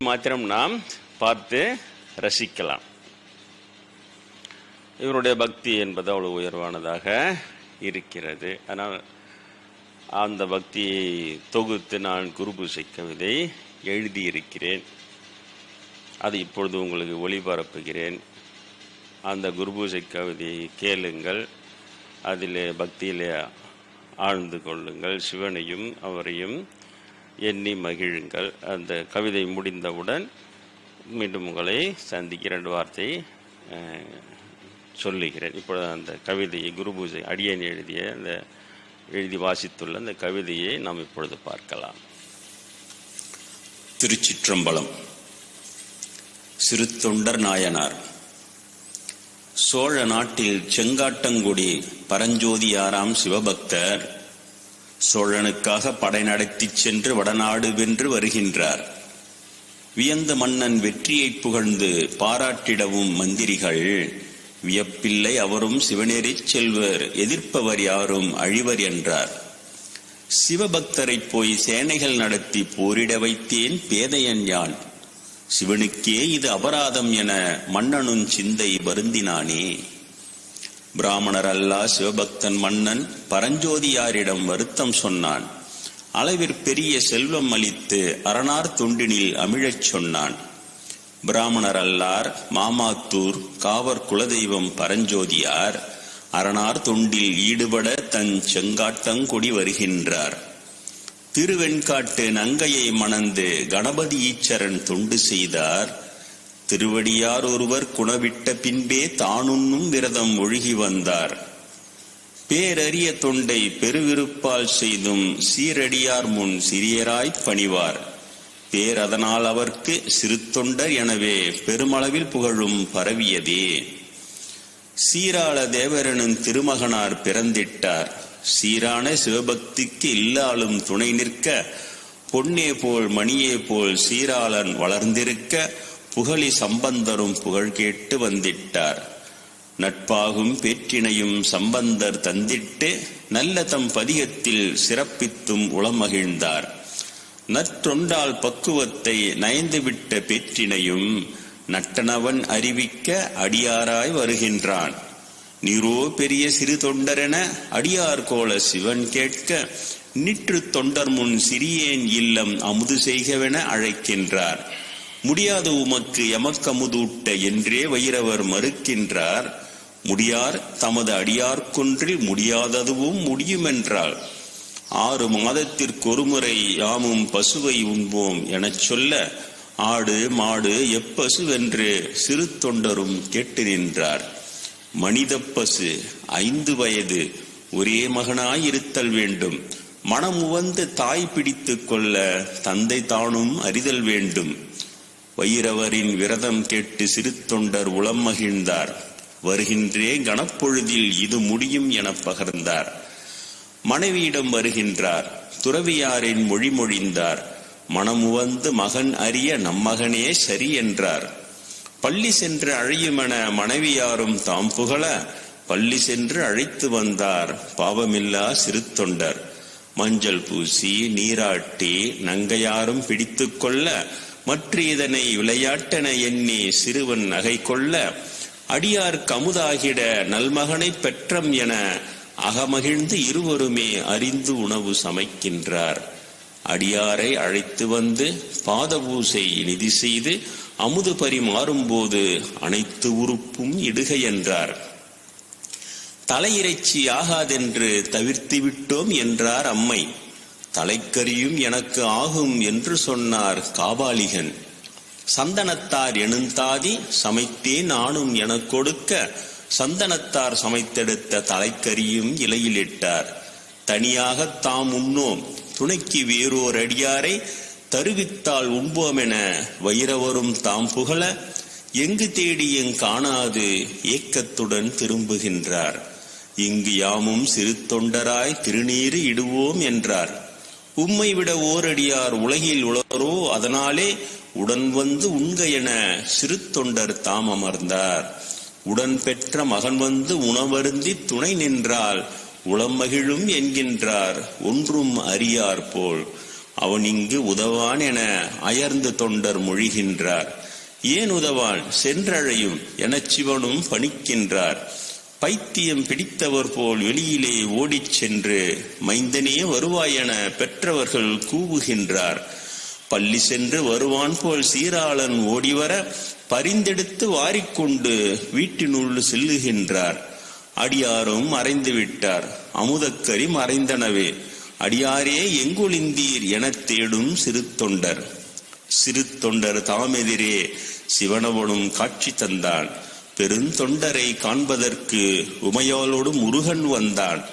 மாத்திரம் நாம் பார்த்து ரசிக்கலாம். இவருடைய பக்தி என்பது அவ்வளவு உயர்வானதாக இருக்கிறது. ஆனால் அந்த பக்தியை தொகுத்து நான் குருபூசை கவிதை எழுதியிருக்கிறேன். அது இப்பொழுது உங்களுக்கு ஒளிபரப்புகிறேன். அந்த குருபூசை கவிதையை கேளுங்கள். அதில் பக்தியிலே ஆழ்ந்து கொள்ளுங்கள். சிவனையும் அவரையும் எண்ணி மகிழுங்கள். அந்த கவிதை முடிந்தவுடன் மீண்டும் உங்களை சந்திக்க இரண்டு வார்த்தை சொல்லுகிறேன். இப்பொழுது அந்த கவிதையை குருபூஜை அடியன் எழுதிய அந்த எழுதி வாசித்துள்ள அந்த கவிதையை நாம் இப்பொழுது பார்க்கலாம். திருச்சிற்றம்பலம். சிறு தொண்டர் நாயனார். சோழ நாட்டில் செங்காட்டங்குடி பரஞ்சோதியாராம் சிவபக்தர். சோழனுக்காக படை நடத்திச் சென்று வடநாடு வென்று வருகின்றார். வியந்த மன்னன் வெற்றியைப் புகழ்ந்து பாராட்டிடவும் மந்திரிகள் வியப்பில்லை அவரும் சிவநேரிச் செல்வர் எதிர்ப்பவர் யாரும் அழிவர் என்றார். சிவபக்தரைப் போய் சேனைகள் நடத்தி போரிட வைத்தேன் பேதையன் யான். சிவனுக்கே இது அபராதம் என மன்னனும் சிந்தை வருந்தினானே. பிராமணர் அல்லா சிவபக்தன் மன்னன் பரஞ்சோதியாரிடம் வருத்தம் சொன்னான். அளவிற் பெரிய செல்வம் அளித்து அரணார் தொண்டினில் அமிழச் சொன்னான். பிராமணர் அல்லார் மாமாத்தூர் காவர் குலதெய்வம் பரஞ்சோதியார் அரணார் தொண்டில் ஈடுபட தன் செங்காட்டங்கொடி வருகின்றார். திருவெண்காட்டு நங்கையை மணந்து கணபதி ஈச்சரன் தொண்டு செய்தார். திருவடியார் ஒருவர் குணவிட்ட பின்பே தானுண்ணும் விரதம் ஒழுகி வந்தார். பேரறிய தொண்டை பெருவிருப்பால் செய்தும் சீரடியார் முன் சிறியராய்ப் பணிவார். பேரதனால் அவர்க்கு சிறு தொண்டர் எனவே பெருமளவில் புகழும் பரவியதே. சீராள தேவரனும் திருமகனார் பிறந்திட்டார். சீரான சிவபக்திக்கு இல்லாலும் துணை நிற்க பொன்னே போல் மணியே போல் சீராளன் வளர்ந்திருக்க புகழி சம்பந்தரும் புகழ் கேட்டு வந்திட்டார். நட்பாகும் பேற்றினையும் சம்பந்தர் தந்திட்டு நல்ல தம் பதிகத்தில் சிறப்பித்தும் உளமகிழ்ந்தார். நற்றொண்டால் பக்குவத்தை நயந்துவிட்ட பேற்றினையும் நட்டனவன் அறிவிக்க அடியாராய் வருகின்றான். நீரோ பெரிய சிறு தொண்டரென அடியார் கோல சிவன் கேட்க நிற்று தொண்டர் முன் சிறியேன் இல்லம் அமுது செய்கவென அழைக்கின்றார். முடியாது உமக்கு எமக்கமுதூட்ட என்றே வைரவர் மறுக்கின்றார். முடியார் தமது அடியார்க்கொன்றில் முடியாததுவும் முடியுமென்றால் ஆறு மாதத்திற்கு ஒருமுறை யாமும் பசுவை உண்போம் எனச் சொல்ல ஆடு மாடு எப்பசுவென்று சிறு தொண்டரும் கேட்டு நின்றார். மனித பசு ஐந்து வயது ஒரே மகனாயிருத்தல் வேண்டும். மனம் உவந்து தாய் பிடித்துக் கொள்ள தந்தை தானும் அறிதல் வேண்டும். வைரவரின் விரதம் கேட்டு சிறு தொண்டர் உளம் மகிழ்ந்தார். வருகின்றே கணப்பொழுதில் இது முடியும் எனப் பகர்ந்தார். மனைவியிடம் வருகின்றார். துறவியாரின் மொழி மொழிந்தார். மனமுவந்து மகன் அறிய நம்மகனே சரி என்றார். பள்ளி சென்று அழையுமென மனைவியாரும் தாம் புகழ பள்ளி சென்று அழைத்து வந்தார். பாவமில்லா சிறுத்தொண்டர். மஞ்சள் பூசி நீராட்டி நங்கையாரும் பிடித்துக்கொள்ள மற்ற இதனை விளையாட்டென எண்ணி சிறுவன் நகை கொள்ள அடியார் கமுதாகிட நல்மகனைப் பெற்றம் என அகமகிழ்ந்து இருவருமே அறிந்து உணவு சமைக்கின்றார். அடியாரை அழைத்து வந்து பாதபூசை நிதி செய்து அமுது பரிமாறும்போது அனைத்து உறுப்பும் இடுக என்றார். தலையிறைச்சி ஆகாதென்று தவிர்த்து விட்டோம் என்றார் அம்மை. தலைக்கரியும் எனக்கு ஆகும் என்று சொன்னார் காபாலிகன். சந்தனத்தார் எழுந்தாதி சமைத்தே நானும் எனக் கொடுக்க சந்தனத்தார் சமைத்தெடுத்த தலைக்கரியும் இலையிலிட்டார். தனியாக தாம் உண்ணோம் துணைக்கு வேறோர் அடியாரை தருவித்தால் உண்போமென வைரவரும் தாம் புகழ எங்கு தேடி எங் காணாது ஏக்கத்துடன் திரும்புகின்றார். இங்கு யாமும் சிறு தொண்டராய் திருநீறு இடுவோம் என்றார். உம்மை விட ஓரடியார் உலகில் உளரோ அதனாலே உடன் வந்து உண்க என சிறு தொண்டர் தாம் அமர்ந்தார். உடன் பெற்ற மகன் வந்து உணவருந்தி துணை நின்றால் உளம் மகிழும் என்கின்றார் ஒன்றும் அறியார் போல். அவன் இங்கு உதவான் என அயர்ந்து தொண்டர் மொழிகின்றார். ஏன் உதவான்? சென்றழையும் எனச் சிவனும் பணிக்கின்றார். பைத்தியம் பிடித்தவர் போல் வெளியிலே ஓடிச் சென்று மைந்தனே வருவாய் என பெற்றவர்கள் கூவுகின்றார். பள்ளி சென்று வருவான் போல் சீராளன் ஓடிவர பரிந்தெடுத்து வாரிக்கொண்டு வீட்டினுள் செல்லுகின்றார். அடியாரும் மறைந்து விட்டார் அமுதக்கரி மறைந்தனவே அடியாரே எங்குழிந்தீர் எனத் தேடும் சிறு தொண்டர் சிறு தொண்டர் தாமெதிரே சிவனவனும் காட்சி தந்தான். பெருந்தொண்டரை காண்பதற்கு உமையாளோடு முருகன் வந்தான்.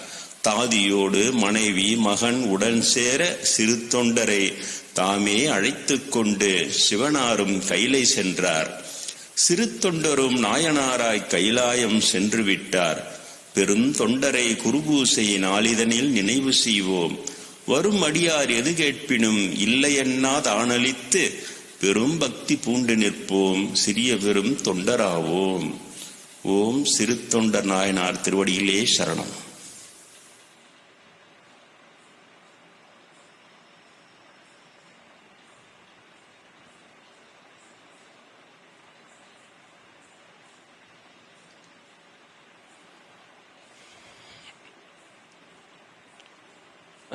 தாதியோடு மனைவி மகன் உடன் சேர சிறு தொண்டரை தாமே அழைத்து கொண்டு சிவனாரும் கைலை சென்றார். சிறு தொண்டரும் நாயனாராய் கைலாயம் சென்று விட்டார். பெருந்தொண்டரை குருபூசை நாளிதனில் நினைவு செய்வோம். வரும் அடியார் எது கேட்பினும் இல்லையென்னா தானளித்து பெரும் பக்தி பூண்டு நிற்போம் சிறிய பெரும் தொண்டராவோம். ஓம் சிறு தொண்டர் நாயனார் திருவடியிலே சரணம்.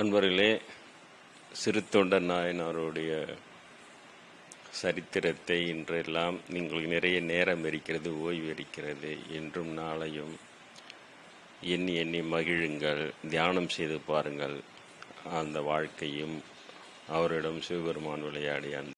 அன்பர்களே சிறுத்தொண்டர் நாயனாருடைய சரித்திரத்தை இன்றெல்லாம் நீங்கள் நிறைய நேரம் இருக்கிறது ஓய்வு இருக்கிறது என்றும் நாளையும் எண்ணி எண்ணி மகிழுங்கள் தியானம் செய்து பாருங்கள். அந்த வாழ்க்கையும் அவரிடம் சிவபெருமான் விளையாடி அந்த